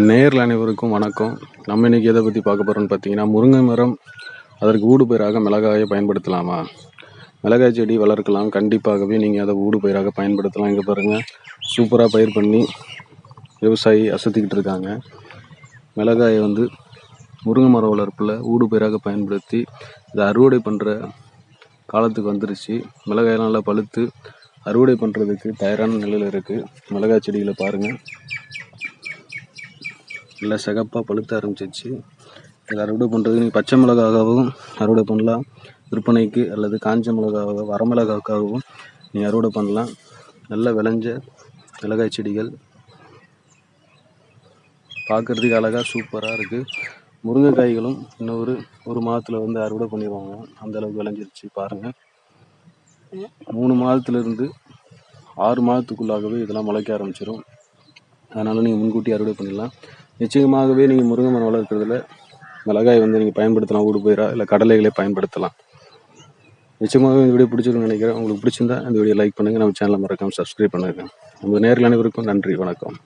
நேரில் அனைவருக்கும் வணக்கம். நம்ம இன்னைக்கு எதை பற்றி பார்க்க போகிறோம்னு பார்த்தீங்கன்னா முருங்கை மரம் அதற்கு ஊடு பயிராக மிளகாயை பயன்படுத்தலாமா? மிளகாய் செடி வளர்க்கலாம். கண்டிப்பாகவே நீங்கள் அதை ஊடு பயிராக பயன்படுத்தலாம். இங்கே பாருங்கள் சூப்பராக பயிர் பண்ணி விவசாயி அசத்திக்கிட்டு இருக்காங்க. மிளகாயை வந்து முருங்கை மரம் வளர்ப்பில் ஊடு பயிராக பயன்படுத்தி இதை அறுவடை பண்ணுற காலத்துக்கு வந்துருச்சு. மிளகாயெல்லாம் நல்லா பழுத்து அறுவடை பண்ணுறதுக்கு தயாரான நிலையில் இருக்குது மிளகாய் செடிகளை பாருங்கள் நல்லா சிகப்பாக பழுத்த ஆரம்பிச்சிச்சு இதை அறுவடை பண்ணுறது நீங்கள் பச்சை மிளகாகவும் அறுவடை பண்ணலாம். விற்பனைக்கு அல்லது காஞ்ச மிளகாவாக வரமிளகாக்காகவும் நீங்கள் அறுவடை பண்ணலாம். நல்லா விளைஞ்ச மிளகாய் செடிகள். பார்க்குறதுக்கு அழகாக சூப்பராக இருக்குது முருங்கைக்காய்களும் இன்னும் ஒரு ஒரு மாதத்தில் வந்து அறுவடை பண்ணிடுவாங்க. அந்தளவுக்கு விளைஞ்சிருச்சு பாருங்கள் மூணு மாதத்துலேருந்து ஆறு மாதத்துக்குள்ளாகவே இதெல்லாம் முளைக்க ஆரம்பிச்சிடும் அதனால் நீங்கள் முன்கூட்டி அறுவடை பண்ணிடலாம். நிச்சயமாகவே நீங்கள் முருங்கை மரம் வளர்க்குறதுல மிளகாய் வந்து நீங்கள் பயன்படுத்தலாம் ஊடு பயிரா இல்லை கடலைகளே பயன்படுத்தலாம். நிச்சயமாக இந்த வீடியோ பிடிச்சிருக்குன்னு நினைக்கிறேன். உங்களுக்கு பிடிச்சிருந்தா இந்த வீடியோ லைக் பண்ணுங்கள் நம்ம சேனலை மறக்காமல் சப்ஸ்கிரைப் பண்ணுங்கள் நம்ம நேரில் அனைவருக்கும் நன்றி வணக்கம்.